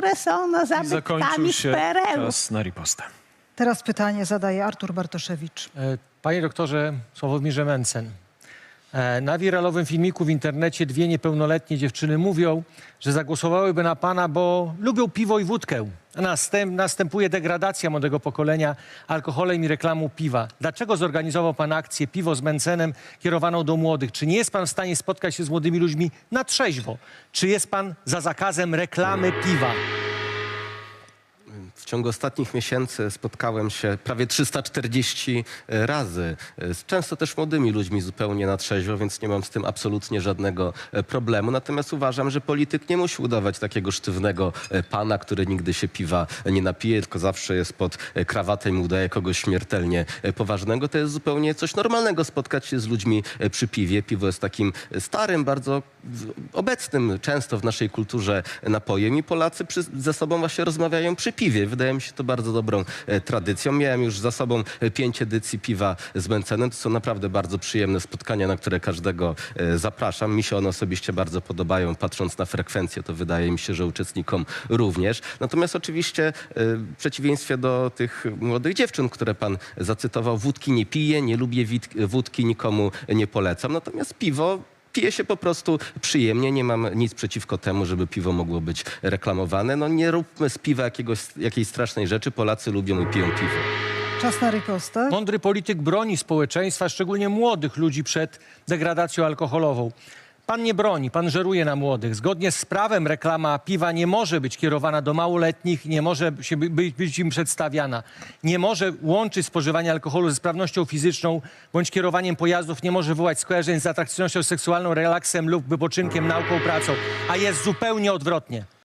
które są no, zabytkami z PRL-u. czas na ripostę. Teraz pytanie zadaje Artur Bartoszewicz. E, Panie doktorze Sławomirze Mencen, na wiralowym filmiku w internecie dwie niepełnoletnie dziewczyny mówią, że zagłosowałyby na pana, bo lubią piwo i wódkę. Następ, następuje degradacja młodego pokolenia alkoholem i reklamą piwa. Dlaczego zorganizował pan akcję Piwo z Mencenem kierowaną do młodych? Czy nie jest pan w stanie spotkać się z młodymi ludźmi na trzeźwo? Czy jest pan za zakazem reklamy piwa? W ciągu ostatnich miesięcy spotkałem się prawie 340 razy z często też młodymi ludźmi zupełnie na trzeźwo, więc nie mam z tym absolutnie żadnego e, problemu. Natomiast uważam, że polityk nie musi udawać takiego sztywnego e, pana, który nigdy się piwa nie napije, tylko zawsze jest pod e, krawatem i udaje kogoś śmiertelnie e, poważnego. To jest zupełnie coś normalnego spotkać się z ludźmi e, przy piwie. Piwo jest takim starym, bardzo obecnym często w naszej kulturze napojem i Polacy przy, ze sobą właśnie rozmawiają przy piwie. Wydaje mi się to bardzo dobrą e, tradycją. Miałem już za sobą e, pięć edycji piwa z Mencenem. To są naprawdę bardzo przyjemne spotkania, na które każdego e, zapraszam. Mi się one osobiście bardzo podobają. Patrząc na frekwencję, to wydaje mi się, że uczestnikom również. Natomiast oczywiście e, w przeciwieństwie do tych młodych dziewczyn, które pan zacytował, wódki nie piję, nie lubię wódki, nikomu nie polecam. Natomiast piwo Pije się po prostu przyjemnie, nie mam nic przeciwko temu, żeby piwo mogło być reklamowane. No nie róbmy z piwa jakiegoś, jakiejś strasznej rzeczy, Polacy lubią i piją piwo. Czas na ripostę. Mądry polityk broni społeczeństwa, szczególnie młodych ludzi przed degradacją alkoholową. Pan nie broni, pan żeruje na młodych. Zgodnie z prawem reklama piwa nie może być kierowana do małoletnich, nie może się by- być, być im przedstawiana. Nie może łączyć spożywania alkoholu ze sprawnością fizyczną bądź kierowaniem pojazdów, nie może wywołać skojarzeń z atrakcyjnością seksualną, relaksem lub wypoczynkiem, nauką, pracą. A jest zupełnie odwrotnie.